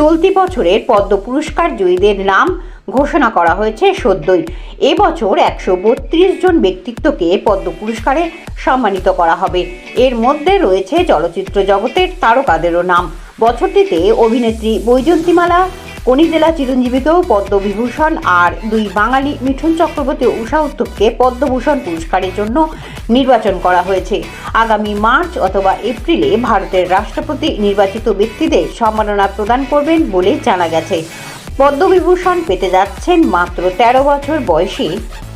চলতি বছরের পদ্ম পুরস্কার জয়ীদের নাম ঘোষণা করা হয়েছে সদ্যই। এবছর একশো বত্রিশ জন ব্যক্তিত্বকে পদ্ম পুরস্কারে সম্মানিত করা হবে। এর মধ্যে রয়েছে চলচ্চিত্র জগতের তারকাদেরও নাম। বছরটিতে অভিনেত্রী বৈজয়ন্তীমালা কনিজেলা চিরঞ্জীবীকেও পদ্মবিভূষণ আর দুই বাঙালি মিঠুন চক্রবর্তী উষা উত্তপকে পদ্মভূষণ পুরস্কারের জন্য নির্বাচন করা হয়েছে। আগামী মার্চ অথবা এপ্রিলে ভারতের রাষ্ট্রপতি নির্বাচিত ব্যক্তিদের সম্মাননা প্রদান করবেন বলে জানা গেছে। পদ্মবিভূষণ পেতে যাচ্ছেন মাত্র তেরো বছর বয়সে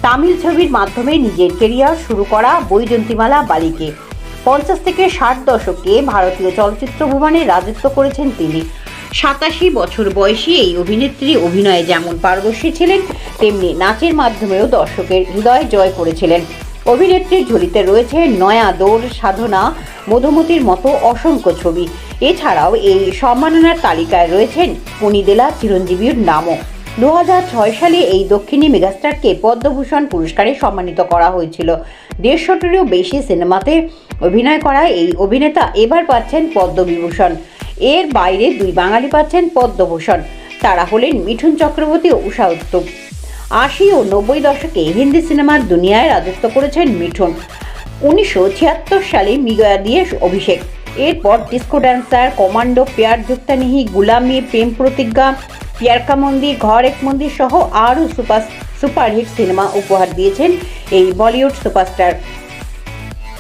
তামিল ছবির মাধ্যমে নিজের কেরিয়ার শুরু করা বৈজয়ন্তীমালা বালিকে। পঞ্চাশ থেকে ষাট দশকে ভারতীয় চলচ্চিত্র ভুবনে রাজত্ব করেছেন তিনি। সাতাশি বছর বয়সী এই অভিনেত্রী অভিনয়ে যেমন পারদর্শী ছিলেন, তেমনি নাচের মাধ্যমেও দর্শকের হৃদয় জয় করেছিলেন। অভিনেত্রীর ঝুলিতে রয়েছে নয়া দৌড় সাধনা, মধুমতির মতো অসংখ্য ছবি। এছাড়াও এই সম্মাননার তালিকায় রয়েছেন পনিদেলা চিরঞ্জীবীর নামও। দু হাজার ছয় সালে এই দক্ষিণী মেগাস্টারকে পদ্মভূষণ পুরস্কারে সম্মানিত করা হয়েছিল। দেড়শোটিরও বেশি সিনেমাতে অভিনয় করা এই অভিনেতা এবার পাচ্ছেন পদ্মবিভূষণ। এর বাইরে দুই বাঙালি পাচ্ছেন পদ্মভূষণ। তারা হলেন মিঠুন চক্রবর্তী ও উষা উত্তম। আশি ও নব্বই দশকে হিন্দি সিনেমার দুনিয়ায় রাজত্ব করেছেন মিঠুন। উনিশশো ছিয়াত্তর সালে মিগয়া দিয়ে অভিষেক। এরপর disco dancer commando, Pyaar Jhukta Nahin Ghulami, Prem প্রতিজ্ঞা, পিয়ারকা মন্দির, ঘর এক মন্দির সহ আরও সুপার সুপারহিট সিনেমা উপহার দিয়েছেন এই বলিউড সুপারস্টার।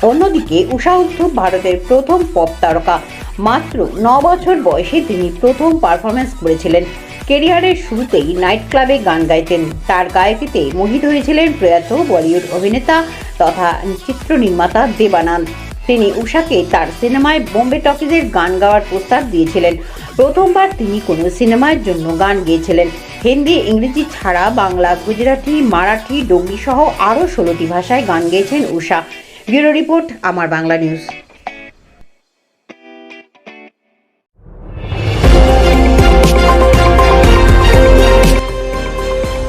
অন্যদিকে উষা উত্থুপ ভারতের প্রথম পপ তারকা। মাত্র ন বছর বয়সে তিনি প্রথম পারফরমেন্স করেছিলেন। কেরিয়ারের শুরুতেই নাইট ক্লাবে গান গাইতেন। তার গায়কিতে মোহিত হয়েছিলেন প্রয়াত বলিউড অভিনেতা তথা চিত্র নির্মাতা দেবানন্দ। তিনি উষাকে তার সিনেমায় বোম্বে টকিজের গান গাওয়ার প্রস্তাব দিয়েছিলেন। প্রথমবার তিনি কোনো সিনেমার জন্য গান গেয়েছিলেন। হিন্দি, ইংরেজি ছাড়া বাংলা, গুজরাটি, মারাঠি ডোগরি সহ আরও ষোলোটি ভাষায় গান গেয়েছেন উষা। ব্যুরো রিপোর্ট, আমার বাংলা নিউজ।